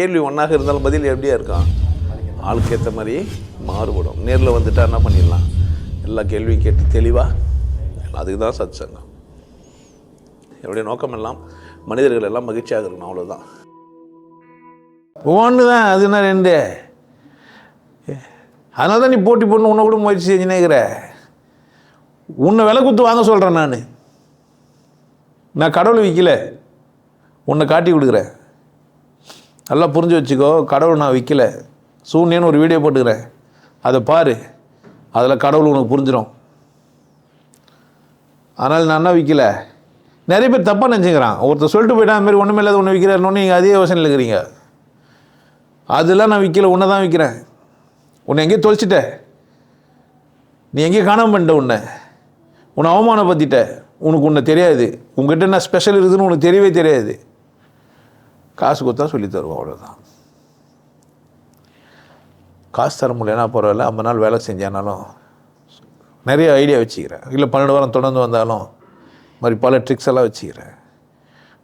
கேள்வி ஒன்றாக இருந்தாலும் பதில் எப்படியா இருக்கான் ஆளுக்கு ஏற்ற மாதிரி மாறுபடும். நேரில் வந்துட்டா என்ன பண்ணிடலாம்? எல்லா கேள்வியும் கேட்டு தெளிவாக அதுக்கு தான் சத் சங்கம் என்னுடைய நோக்கம் எல்லாம் மனிதர்கள் எல்லாம் மகிழ்ச்சியாக இருக்கணும் அவ்வளோதான் ஒன்று தான் அதுனா ரெண்டு? அதனால தான் நீ போட்டி போடணும் உன்னை கூட முயற்சி செஞ்சுனே இருக்கிற. உன்னை விலை குத்து வாங்க சொல்கிறேன் நான். நான் கடவுள் விற்கல உன்னை காட்டி கொடுக்குறேன். நல்லா புரிஞ்சு வச்சுக்கோ கடவுள் நான் விற்கல சூன்யன்னு ஒரு வீடியோ போட்டுக்கிறேன். அதை பாரு. அதில் கடவுள் உனக்கு புரிஞ்சிடும் அதனால் நான் என்ன விற்கல நிறைய பேர் தப்பாக நினச்சிக்கிறான். ஒருத்தர் சொல்லிட்டு போயிட்டா அந்த மாதிரி ஒன்றுமே இல்லாத ஒன்று விற்கிறாருன்னு நீங்கள் அதே யோசனையில் இருக்கிறீங்க. அதெல்லாம் நான் விற்கல உன்னை தான் விற்கிறேன் உன்னை எங்கேயோ தொலைச்சிட்ட. நீ எங்கேயோ காணாம பண்ணிட்ட உன்னை. உன்னை அவமானப்படுத்திட்ட. உனக்கு உன்னை தெரியாது. உங்ககிட்ட என்ன ஸ்பெஷல் இருக்குதுன்னு உனக்கு தெரியவே தெரியாது. காசு கொடுத்தா சொல்லி தருவோம் அவ்வளோதான் காசு தர முடியலன்னா பரவாயில்ல ஐம்பது நாள் வேலை செஞ்சானாலும் நிறைய ஐடியா வச்சுக்கிறேன். இல்லை பன்னெண்டு வாரம் தொடர்ந்து வந்தாலும் இது மாதிரி பல ட்ரிக்ஸ் எல்லாம் வச்சுக்கிறேன்.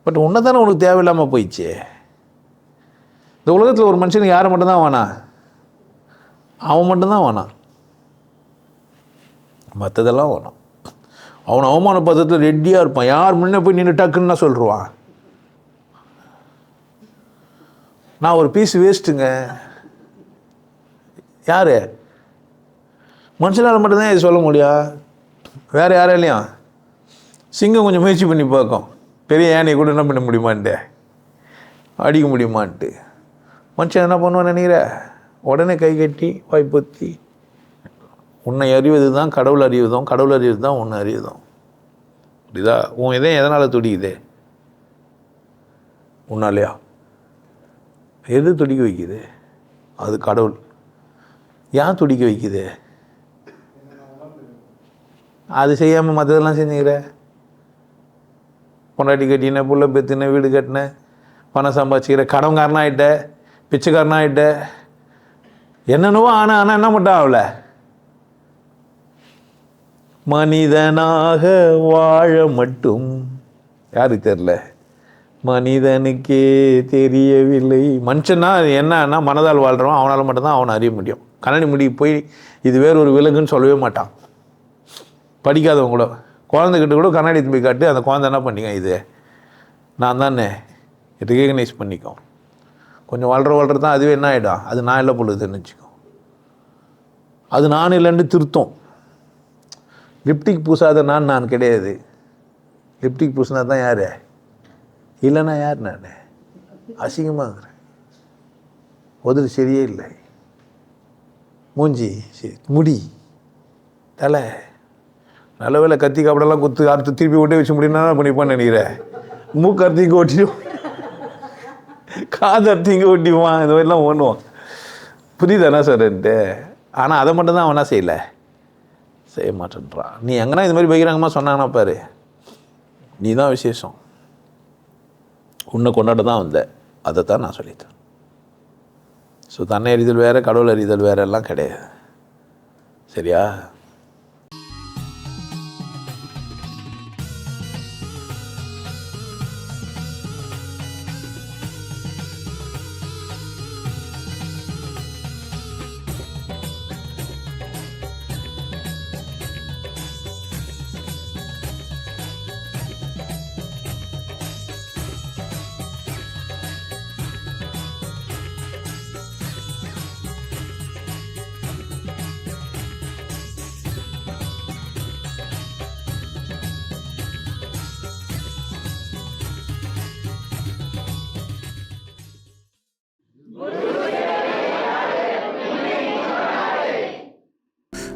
பட் ஒன்று தானே உனக்கு தேவையில்லாமல் போயிடுச்சே. இந்த உலகத்தில் ஒரு மனுஷனுக்கு யாரை மட்டும்தான் வேணாம் அவன் மட்டும்தான் வேணாம் மற்றதெல்லாம் வேணும். அவன் அவமான பதத்தில் ரெடியாக இருப்பான். யார் முன்னே போய் நின்று டக்குன்னு சொல்லிடுவான் நான் ஒரு பீஸ் வேஸ்ட்டுங்க யார்? மனுஷனால் மட்டும்தான் இது சொல்ல முடியும் வேறு யாராலையும் சிங்கம் கொஞ்சம் முயற்சி பண்ணி பார்க்கும். பெரிய யானையை கூட என்ன பண்ண முடியுமான்ட்டு. அடிக்க முடியுமான்ட்டு. மனுஷன் என்ன பண்ணுவான்னு நினைக்கிற? உடனே கை கட்டி வாய்ப்பொத்தி உன்னை அறிவது தான் கடவுள் அறிவதும் கடவுள் அறிவது தான் உன்னை அறிவதும். புரியுதா? உன் இதயம் எதனால் துடிக்குது? உன்னாலையா? எது துடிக்க வைக்குது? அது கடவுள். ஏன் துடிக்க வைக்குது? அது செய்யாமல் மற்றதெல்லாம் செஞ்சுக்கிற? பொண்டாட்டி கட்டின புள்ள பெத்தின வீடு கட்டின பணம் சம்பாதிச்சிக்கிற கடன்காரனா ஆகிட்ட பிச்சைக்காரனாக ஆகிட்ட என்னென்னவோ ஆனால் ஆனால் என்ன மட்டும் ஆகல? மனிதனாக வாழ மட்டும். யாருக்கு தெரில மனிதனுக்கே தெரியவில்லை. மனுஷன்னா என்னன்னா மனதால் வாழ்கிறவன் அவனால் மட்டும்தான் அவனை அறிய முடியும். கண்ணாடி முடி போய் இது வேறு ஒரு விலங்குன்னு சொல்லவே மாட்டான். படிக்காதவங்க கூட. குழந்தைகிட்ட கூட கண்ணாடி திரும்பி காட்டு அந்த குழந்தை என்ன பண்ணிக்க இது? நான் தானே? ரெகக்னைஸ் பண்ணிக்கும். கொஞ்சம் வளர வளர தான் அதுவே என்ன ஆகிடும் அது நான் இல்லை பொழுதுன்னு வச்சுக்கோ. அது நான் இல்லைன்னு திருத்தம். லிப்டிக் பூசாத நான் நான் கிடையாது. லிப்டிக் பூசினா தான் யார்? இல்லைன்னா யார் நான்? அசிங்கமாகிறேன். உதடு சரியே இல்லை. மூஞ்சி சரி முடி தலை. நல்ல வேலை கத்தி காப்படெல்லாம் குத்து அறுத்து திருப்பி ஒட்டி வச்சு முடியும்னா பண்ணிப்பான்னு நினைக்கிறேன் மூக்கு அறுத்து இங்கே ஒட்டிடும் காது அறுத்து இங்கே இந்த மாதிரிலாம் பண்ணுவான் சார் சார்ன்ட்டு ஆனால் அதை மட்டும்தான் அவனா செய்யலை? செய்ய மாட்டேன்றான். நீ எங்கன்னா இது மாதிரி பகிரங்கமாக சொன்னாங்கன்னா பாரு. நீ தான் விசேஷம். உன்னை கொண்டாட தான் வந்தேன். அதை தான் நான் சொல்லித்தேன் ஸோ தன்னை அறிதல் வேறு கடவுள் அறிதல் வேறு எல்லாம் கிடையாது. சரியா?